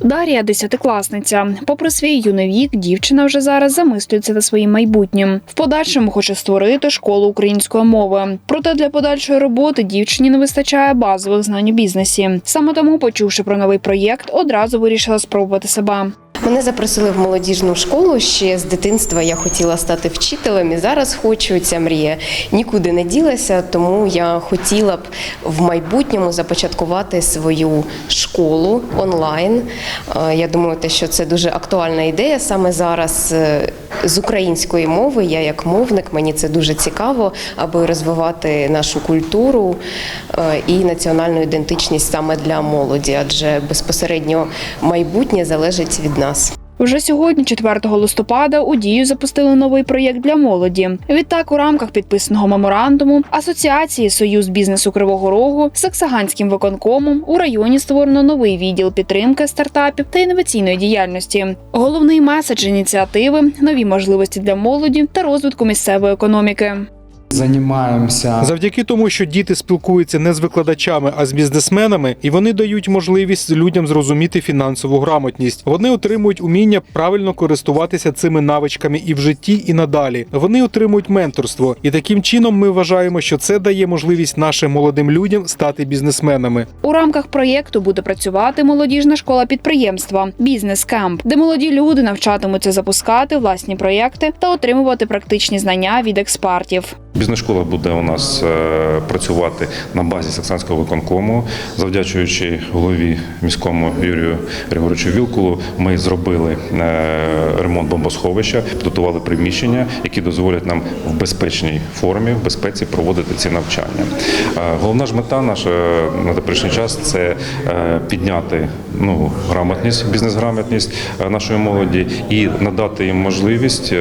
Дар'я десятикласниця. Попри свій юний вік, дівчина вже зараз замислюється за своїм майбутнім. В подальшому хоче створити школу української мови. Проте для подальшої роботи дівчині не вистачає базових знань у бізнесі. Саме тому, почувши про новий проєкт, одразу вирішила спробувати себе. Мене запросили в молодіжну школу. Ще з дитинства я хотіла стати вчителем і зараз хочу. Ця мрія нікуди не ділася, тому я хотіла б в майбутньому започаткувати свою школу онлайн. Е, Я думаю, те, що це дуже актуальна ідея саме зараз е, з української мови. Я як мовник, мені це дуже цікаво, аби розвивати нашу культуру е, і національну ідентичність саме для молоді, адже безпосередньо майбутнє залежить від нас. Вже сьогодні, 4 листопада, у дію запустили новий проєкт для молоді. Відтак, у рамках підписаного меморандуму асоціації Союз бізнесу Кривого Рогу з Саксаганським виконкомом у районі створено новий відділ підтримки стартапів та інноваційної діяльності. Головний меседж ініціативи нові можливості для молоді та розвитку місцевої економіки. Займаємося Завдяки тому, що діти спілкуються не з викладачами, а з бізнесменами, і вони дають можливість людям зрозуміти фінансову грамотність. Вони отримують уміння правильно користуватися цими навичками і в житті, і надалі. Вони отримують менторство, і таким чином ми вважаємо, що це дає можливість нашим молодим людям стати бізнесменами. У рамках проєкту буде працювати молодіжна школа підприємства Бізнес Камп, де молоді люди навчатимуться запускати власні проєкти та отримувати практичні знання від експертів. Бізнес-школа буде у нас е, працювати на базі Саксанського виконкому. Завдячуючи голові міському Юрію Григоровичу Вілкулу, ми зробили е, ремонт бомбосховища, підготували приміщення, які дозволять нам в безпечній формі, в безпеці проводити ці навчання. Е, Головна ж мета наша на теперішній час це підняти ну, грамотність, бізнес-грамотність нашої молоді і надати їм можливість,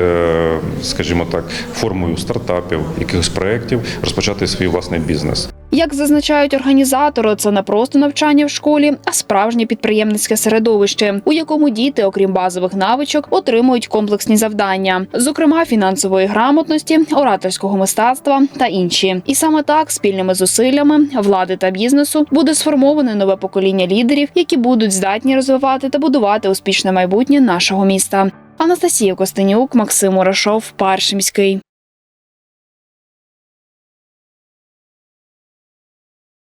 скажімо так, формою стартапів, якихось проєктів розпочати свій власний бізнес. Як зазначають організатори, це не просто навчання в школі, а справжнє підприємницьке середовище, у якому діти, окрім базових навичок, отримують комплексні завдання, зокрема фінансової грамотності, ораторського мистецтва та інші. І саме так, спільними зусиллями влади та бізнесу, буде сформоване нове покоління лідерів, які будуть здатні розвивати та будувати успішне майбутнє нашого міста. Анастасія Костенюк, Максим Урашов, Паршимський.